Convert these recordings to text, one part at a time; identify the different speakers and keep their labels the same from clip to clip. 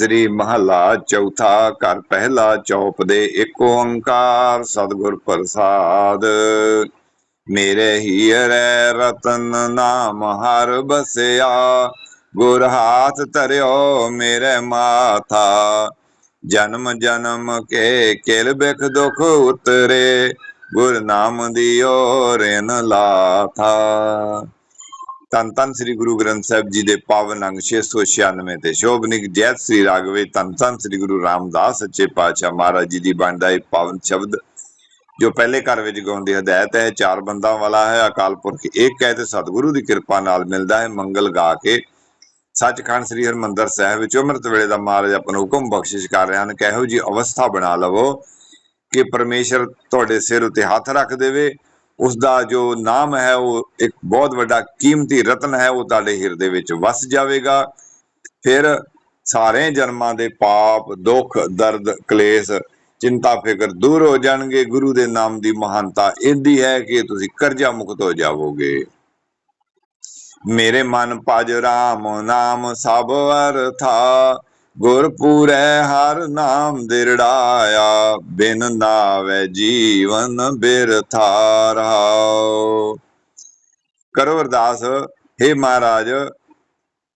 Speaker 1: ਸ੍ਰੀ ਮਹਲਾ ਚੌਥਾ ਘਰ ਪਹਿਲਾ ਚੌਪ ਦੇ ਏਕ ਓੰਕਾਰ ਸਤਿਗੁਰ ਪ੍ਰਸਾਦ। ਮੇਰੇ ਹੀਰੇ ਰਤਨ ਨਾਮ ਹਰ ਬਸਿਆ, ਗੁਰ ਹਾਥ ਧਰਿਓ ਮੇਰੇ ਮਾਥਾ। ਜਨਮ ਜਨਮ ਕੇ ਕਿਲ ਬਿਖ ਦੁਖ ਉਤਰੇ, ਗੁਰ ਨਾਮ ਦਿਓ ਰਿਨ ਲਾਥਾ। ਧੰਨ ਧੰਨ ਸ੍ਰੀ ਗੁਰੂ ਗ੍ਰੰਥ ਸਾਹਿਬ ਜੀ ਦੇ ਪਾਵਨ ਅੰਗ 696 ਤੇ ਸ਼ੋਭਨਿਕ ਜੈਤ ਸ੍ਰੀ ਰਾਗਵੇ ਧੰਨ ਧੰਨ ਸ੍ਰੀ ਗੁਰੂ ਰਾਮਦਾਸ ਸੱਚੇ ਪਾਤਸ਼ਾਹ ਮਹਾਰਾਜ ਜੀ ਦੀ ਬਣਦਾ ਇਹ ਪਾਵਨ ਸ਼ਬਦ, ਜੋ ਪਹਿਲੇ ਘਰ ਵਿੱਚ ਗਾਉਣ ਦੀ ਹਦਾਇਤ ਹੈ, ਚਾਰ ਬੰਦਾਂ ਵਾਲਾ ਹੈ, ਅਕਾਲ ਪੁਰਖ ਇੱਕ ਹੈ ਤੇ ਸਤਿਗੁਰੂ ਦੀ ਕਿਰਪਾ ਨਾਲ ਮਿਲਦਾ ਹੈ, ਮੰਗਲ ਗਾ ਕੇ ਸੱਚਖੰਡ ਸ੍ਰੀ ਹਰਮੰਦਰ ਸਾਹਿਬ ਵਿੱਚ ਅੰਮ੍ਰਿਤ ਵੇਲੇ ਦਾ ਮਹਾਰਾਜ ਆਪਣਾ ਹੁਕਮ ਬਖਸ਼ਿਸ਼ ਕਰ ਰਹੇ ਹਨ ਕਿ ਇਹੋ ਜੀ ਅਵਸਥਾ ਬਣਾ ਲਵੋ ਕਿ ਪਰਮੇਸ਼ਰ ਤੁਹਾਡੇ ਸਿਰ ਉਤੇ ਹੱਥ ਰੱਖ ਦੇਵੇ ਉਸ ਦਾ ਜੋ ਨਾਮ ਹੈ, ਉਹ ਇੱਕ ਬਹੁਤ ਵੱਡਾ ਕੀਮਤੀ ਰਤਨ ਹੈ, ਉਹ ਤੁਹਾਡੇ ਹਿਰਦੇ ਵਿੱਚ ਵਸ ਜਾਵੇਗਾ। ਫਿਰ ਸਾਰੇ ਜਨਮਾਂ ਦੇ ਪਾਪ, ਦੁੱਖ, ਦਰਦ, ਕਲੇਸ਼, ਚਿੰਤਾ, ਫਿਕਰ ਦੂਰ ਹੋ ਜਾਣਗੇ। ਗੁਰੂ ਦੇ ਨਾਮ ਦੀ ਮਹਾਨਤਾ ਇਹਦੀ ਹੈ ਕਿ ਤੁਸੀਂ ਕਰਜ਼ਾ ਮੁਕਤ ਹੋ ਜਾਵੋਗੇ। ਮੇਰੇ ਮਨ ਭਜ ਰਾਮ ਨਾਮ ਸਭ ਅਰਥਾ ਗੁਰ ਪੂਰੈ ਹਰ ਨਾਮ ਦਿਰੜਾਇਆ, ਬਿਨ ਨਾਵੇ ਜੀਵਨ ਬਿਰਥਾ ਰਹਾਉ ਕਰੋ ਅਰਦਾਸ हे ਮਹਾਰਾਜ,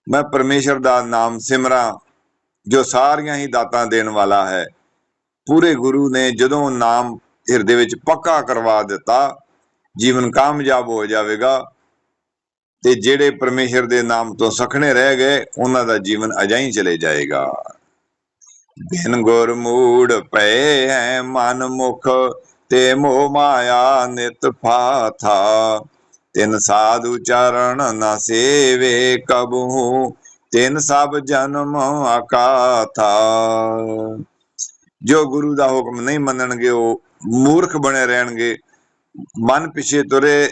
Speaker 1: ਮੈਂ ਪਰਮੇਸ਼ਰ ਦਾ ਨਾਮ ਸਿਮਰਾਂ, ਜੋ ਸਾਰੀਆਂ ਹੀ ਦਾਤਾਂ ਦੇਣ ਵਾਲਾ ਹੈ। ਪੂਰੇ ਗੁਰੂ ਨੇ ਜਦੋਂ ਨਾਮ ਹਿਰਦੇ ਵਿੱਚ ਪੱਕਾ ਕਰਵਾ ਦਿੱਤਾ, ਜੀਵਨ ਕਾਮਯਾਬ ਹੋ ਜਾਵੇਗਾ। ਤੇ ਜਿਹੜੇ ਪਰਮੇਸ਼ਰ ਦੇ ਨਾਮ ਤੋਂ ਸਖਣੇ ਰਹਿ ਗਏ, ਉਹਨਾਂ ਦਾ ਜੀਵਨ ਅਜਾਈ ਚਲੇ ਜਾਏਗਾ। ਬਿਨ ਗੁਰ ਮੂੜ ਪਏ ਹੈ, ਮਨ ਮੁਖ ਤੇ ਮੋਹ ਮਾਇਆ ਨਿਤ ਫਾਥਾ। ਤਿਨ ਸਾਧੂ ਚਰਨ ਨ ਸੇਵੇ ਕਬਹੂ, ਤਿਨ ਸਭ ਜਨਮ ਅਕਾਥਾ ਜੋ ਗੁਰੂ ਦਾ ਹੁਕਮ ਨਹੀਂ ਮੰਨਣਗੇ, ਉਹ ਮੂਰਖ ਬਣੇ ਰਹਿਣਗੇ। ਮਨ ਪਿਛੇ ਤੁਰੇ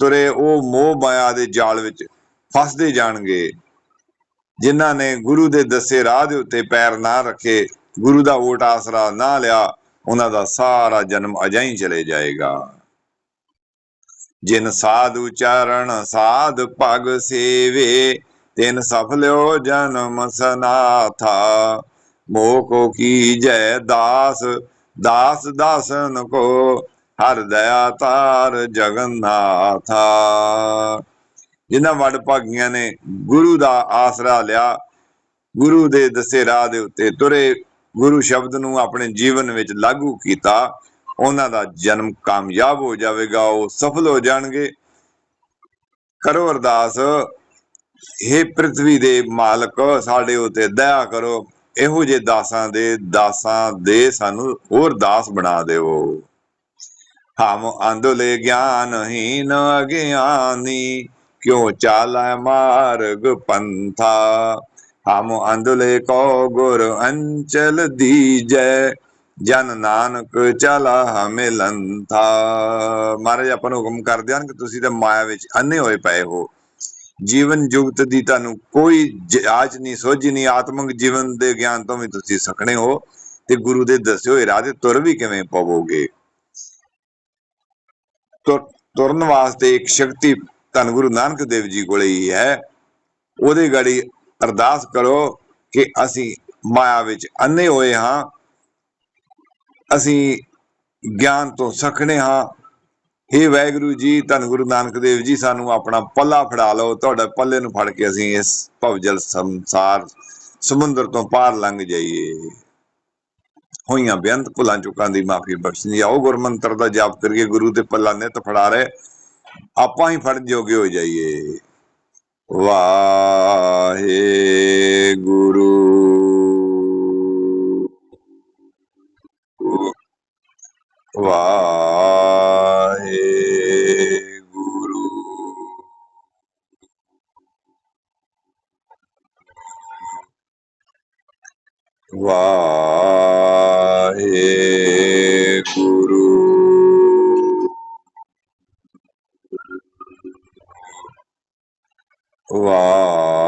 Speaker 1: ਤੁਰੇ ਉਹ ਮੋਹ ਮਾਇਆ ਦੇ ਜਾਲ ਵਿੱਚ ਫਸਦੇ ਜਾਣਗੇ। ਜਿਨ੍ਹਾਂ ਨੇ ਗੁਰੂ ਦੇ ਦੱਸੇ ਰਾਹ ਦੇ ਉੱਤੇ ਪੈਰ ਨਾ ਰੱਖੇ, ਗੁਰੂ ਦਾ ਓਟ ਆਸਰਾ ਨਾ ਲਿਆ, ਉਹਨਾਂ ਦਾ ਸਾਰਾ ਜਨਮ ਅਜਾਈ ਚਲੇ ਜਾਏਗਾ। ਜਿਨ ਸਾਧੂ ਚਰਨ, ਸਾਧ ਭਗ ਸੇਵੇ, ਤਿਨ ਸਫਲਿਓ ਜਨਮ ਸਨਾਥਾ। ਮੋਹ ਕੋ ਕੀ ਜੈ ਦਾਸ ਦਾਸ ਦਾਸਨ ਕੋ ਹਰ ਦਇਆ ਤਾਰ ਜਗਨਨਾਥਾ। ਜਿਨ੍ਹਾਂ ਵਡ ਭਾਗੀਆਂ ਨੇ ਗੁਰੂ ਦਾ ਆਸਰਾ ਲਿਆ, ਗੁਰੂ ਦੇ ਦੱਸੇ ਰਾਹ ਦੇ ਉੱਤੇ ਤੁਰੇ, ਗੁਰੂ ਸ਼ਬਦ ਨੂੰ ਆਪਣੇ ਜੀਵਨ ਵਿੱਚ ਲਾਗੂ ਕੀਤਾ, ਉਹਨਾਂ ਦਾ ਜਨਮ ਕਾਮਯਾਬ ਹੋ ਜਾਵੇਗਾ, ਉਹ ਸਫਲ ਹੋ ਜਾਣਗੇ। ਕਰੋ ਅਰਦਾਸ हे ਪ੍ਰithvi ਦੇ ਮਾਲਕ, ਸਾਡੇ ਉਤੇ ਦਇਆ ਕਰੋ, ਇਹੋ ਜਿਹੇ ਦਾਸਾਂ ਦੇ ਦਾਸਾਂ ਦੇ ਸਾਨੂੰ ਹੋਰ ਦਾਸ ਬਣਾ ਦਿਓ। ਹਮ ਅੰਧਲੇ ਗਿਆਨਹੀਨ ਅਗਿਆਨੀ, ਕਿਉ ਚਾਲੈ ਮਾਰਗ ਪੰਥਾ? ਹਮ ਅੰਧਲੇ ਕੋ ਗੁਰ ਅੰਚਲ ਦੀਜੈ, ਜਨ ਨਾਨਕ ਚਲਾ ਹਮੇ ਲੰਥਾ ਮਹਾਰਾਜ, ਆਪਾਂ ਨੂੰ ਹੁਕਮ ਕਰਦੇ ਹਨ ਕਿ ਤੁਸੀਂ ਤਾਂ ਮਾਇਆ ਵਿੱਚ ਅੰਨੇ ਹੋਏ ਪਏ ਹੋ। ਜੀਵਨ ਜੁਗਤ ਦੀ ਤੁਹਾਨੂੰ ਕੋਈ ਜਾਚ ਨਹੀਂ, ਸੋਝੀ ਨਹੀਂ, ਆਤਮਿਕ ਜੀਵਨ ਦੇ ਗਿਆਨ ਤੋਂ ਵੀ ਤੁਸੀਂ ਸਖਣੇ ਹੋ। ਤੇ ਗੁਰੂ ਦੇ ਦੱਸੇ ਹੋਏ ਰਾਹ ਤੇ ਤੁਰ ਵੀ ਕਿਵੇਂ ਪਵੋਗੇ? ਤੁਰਨ ਵਾਸਤੇ ਇੱਕ ਸ਼ਕਤੀ ਧੰਨ ਗੁਰੂ ਨਾਨਕ ਦੇਵ ਜੀ ਕੋਲੇ ਹੀ ਹੈ। ਉਹਦੇ ਗਾੜੀ ਅਰਦਾਸ ਕਰੋ ਕਿ ਅਸੀਂ ਮਾਇਆ ਵਿੱਚ ਅੰਨੇ ਹੋਏ ਹਾਂ। ਅਸੀਂ ਗਿਆਨ ਤੋਂ ਸਖਣੇ ਹਾਂ। हे ਵਾਹਿਗੁਰੂ ਜੀ, ਧੰਨ ਗੁਰੂ ਨਾਨਕ ਦੇਵ ਜੀ, ਸਾਨੂੰ ਆਪਣਾ ਪੱਲਾ ਫੜਾ ਲਓ। ਤੁਹਾਡੇ ਪੱਲੇ ਨੂੰ ਫੜ ਕੇ ਅਸੀਂ ਇਸ ਭਵਜਲ ਸੰਸਾਰ ਸਮੁੰਦਰ ਤੋਂ ਪਾਰ ਲੰਘ ਜਾਈਏ। ਹੋਈਆਂ ਬੇਅੰਤ ਭੁੱਲਾਂ ਚੁੱਕਾਂ ਦੀ ਮਾਫੀ ਬਖਸ਼ਣੀ ਆਓ ਗੁਰਮੰਤਰ ਦਾ ਜਾਪ ਕਰੀਏ, ਗੁਰੂ ਦੇ ਪੱਲਾ ਨਿਤ ਫੜਾ ਰਹੇ ਆਪਾਂ ਹੀ ਫੜ ਜੋਗੇ ਹੋ ਜਾਈਏ। ਵਾਹ ਵਾਹਿਗੁਰੂ ਵਾਹਿਗੁਰੂ ਵਾਹਿਗੁਰੂ